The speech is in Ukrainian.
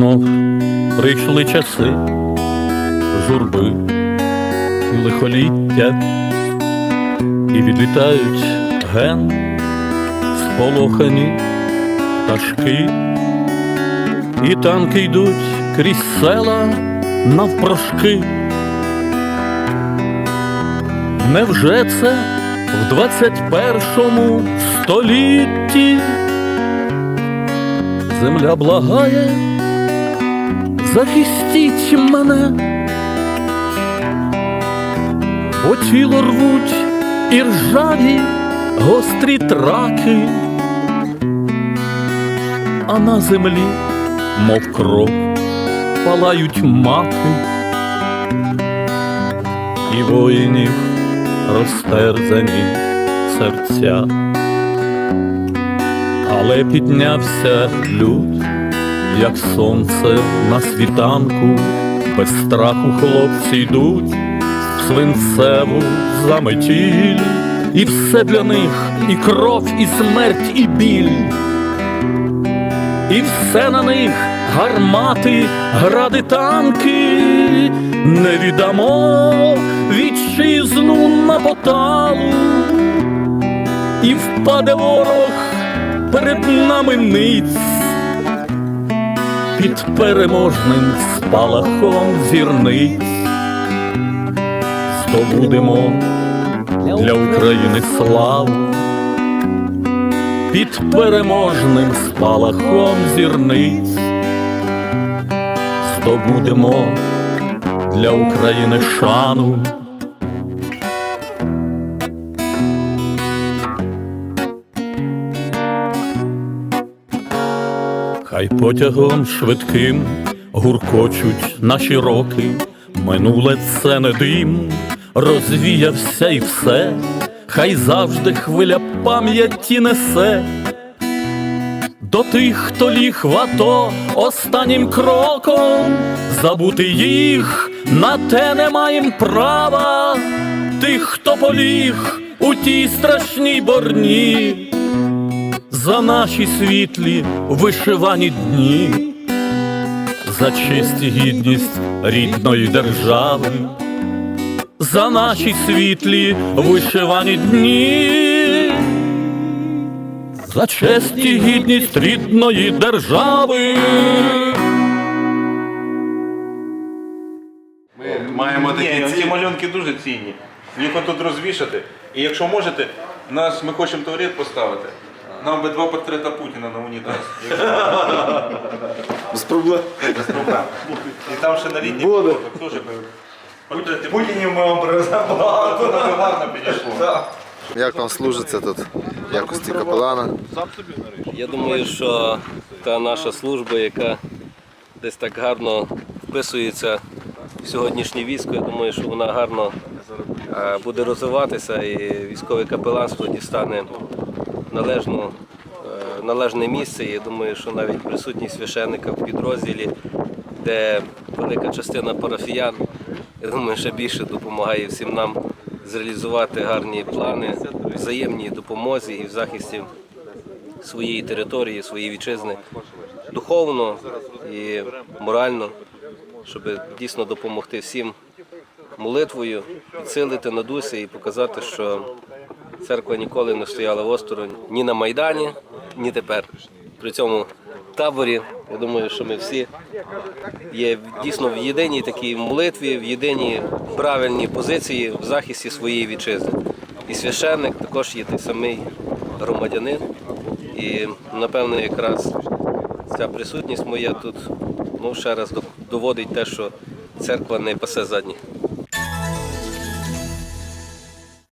Знов прийшли часи журби і лихоліття, і відлітають ген сполохані пташки, і танки йдуть крізь села навпрошки. Невже це в двадцять першому столітті земля благає, захистіть мене, бо тіло рвуть і ржаві гострі траки, а на землі, мов кров, палають маки, і воїнів розтерзані серця. Але піднявся люд, як сонце на світанку, без страху хлопці йдуть в свинцеву заметіль, і все для них і кров, і смерть, і біль, і все на них гармати, гради танки, не віддамо вітчизну на поталу, і впаде ворог перед нами ниць, під переможним спалахом зірниць, здобудемо для України славу, під переможним спалахом зірниць, здобудемо для України шану. Хай потягом швидким гуркочуть наші роки, минуле це не дим, розвіявся і все, хай завжди хвиля пам'яті несе. До тих, хто ліг в АТО останнім кроком, забути їх на те не маєм права, тих, хто поліг у тій страшній борні за наші світлі вишивані дні, за честь і гідність рідної держави, за наші світлі вишивані дні, за честь і гідність рідної держави. Ми маємо Ні, такі ці малюнки дуже цінні. Їх тут розвішати. І якщо можете, нас ми хочемо туалет поставити. Нам би два портрета Путіна на унітаз. Без проблем. без проблем. І там ще на літній Буде. фото теж би портрети Путінів ми вам багато. Путіна гарно підійшло. Як вам служиться тут в якості капелана? Я думаю, що та наша служба, яка десь так гарно вписується в сьогоднішнє військо, я думаю, що вона гарно е, буде розвиватися і військове капеланство дістане належну, е, належне місце. Я думаю, що навіть присутність священника в підрозділі, де велика частина парафіян, я думаю, ще більше допомагає всім нам зреалізувати гарні плани в взаємній допомозі і в захисті своєї території, своєї вітчизни духовно і морально, щоб дійсно допомогти всім молитвою, підсилити на дусі і показати, що церква ніколи не стояла осторонь ні на Майдані, ні тепер. При цьому таборі, я думаю, що ми всі є дійсно в єдиній такій молитві, в єдиній правильній позиції в захисті своєї вітчизни. І священник також є той самий громадянин. І напевно, якраз ця присутність моя тут ну, ще раз доводить те, що церква не пасе задні.